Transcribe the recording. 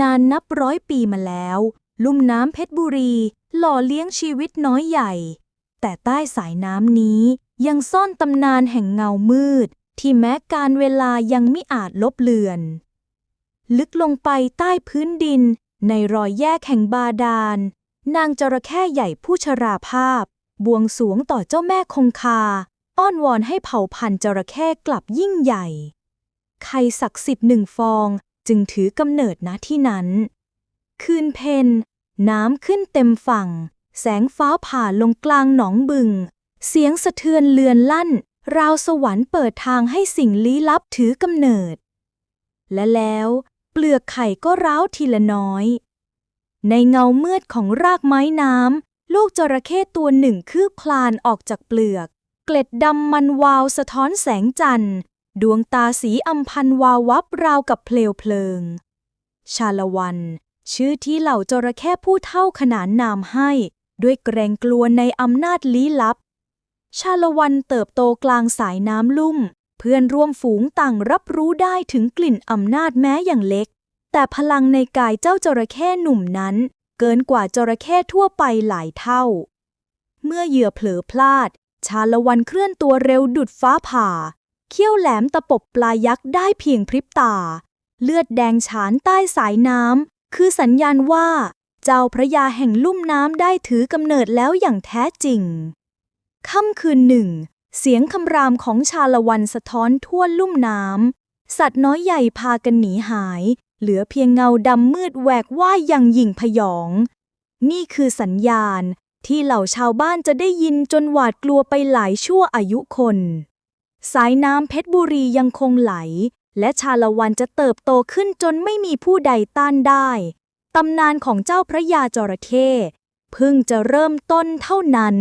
นานนับร้อยปีมาแล้ว ลุ่มน้ำเพชรบุรี หล่อเลี้ยงชีวิตน้อยใหญ่ แต่ใต้สายน้ำนี้ยังซ่อนตำนานแห่งเงามืด ที่แม้การเวลายังไม่อาจลบเลือน ลึกลงไปใต้พื้นดิน ในรอยแยกแห่งบาดาล นางจระเข้ใหญ่ผู้ชราภาพ บวงสรวงต่อเจ้าแม่คงคา อ้อนวอนให้เผ่าพันธุ์จระเข้กลับยิ่งใหญ่ ไข่ศักดิ์สิทธิ์หนึ่งฟอง จึงถือกำเนิดณที่นั้น คืนเพนน้ำขึ้นเต็มฝั่ง แสงฟ้าผ่าลงกลางหนองบึง เสียงสะเทือนเลือนลั่น ราวสวรรค์เปิดทางให้สิ่งลี้ลับถือกำเนิด และแล้วเปลือกไข่ก็ร้าวทีละน้อย ในเงามืดของรากไม้น้ำลูกจระเข้ตัวหนึ่งคืบคลานออกจากเปลือก เกล็ดดำมันวาวสะท้อนแสงจันทร์ ดวงตาสีอำพันวาววับราวกับเพลวเพลิง ชาละวัน ชื่อที่เหล่าจระเข้ผู้เท่าขนานนามให้ ด้วยเกรงกลัวในอำนาจลี้ลับ ชาละวันเติบโตกลางสายน้ำลุ่ม เพื่อนร่วมฝูงต่างรับรู้ได้ถึงกลิ่นอำนาจแม้อย่างเล็ก แต่พลังในกายเจ้าจระเข้หนุ่มนั้น เกินกว่าจระเข้ทั่วไปหลายเท่า เมื่อเหยื่อเผลอพลาด ชาละวันเคลื่อนตัวเร็วดุดฟ้าผ่า เขี้ยวแหลมตะปบปลายักษ์ได้เพียงพริบตา เลือดแดงฉานใต้สายน้ำคือสัญญาณว่า เจ้าพระยาแห่งลุ่มน้ำได้ถือกำเนิดแล้วอย่างแท้จริง ค่ำคืนหนึ่ง เสียงคำรามของชาละวันสะท้อนทั่วลุ่มน้ำ สัตว์น้อยใหญ่พากันหนีหาย เหลือเพียงเงาดำมืดแหวกว่ายอย่างหยิ่งพยอง นี่คือสัญญาณที่เหล่าชาวบ้านจะได้ยินจนหวาดกลัวไปหลายชั่วอายุคน สายน้ำเพชรบุรียังคงไหล และชาละวันจะเติบโตขึ้นจนไม่มีผู้ใดต้านได้ ตำนานของเจ้าพระยาจระเข้เพิ่งจะเริ่มต้นเท่านั้น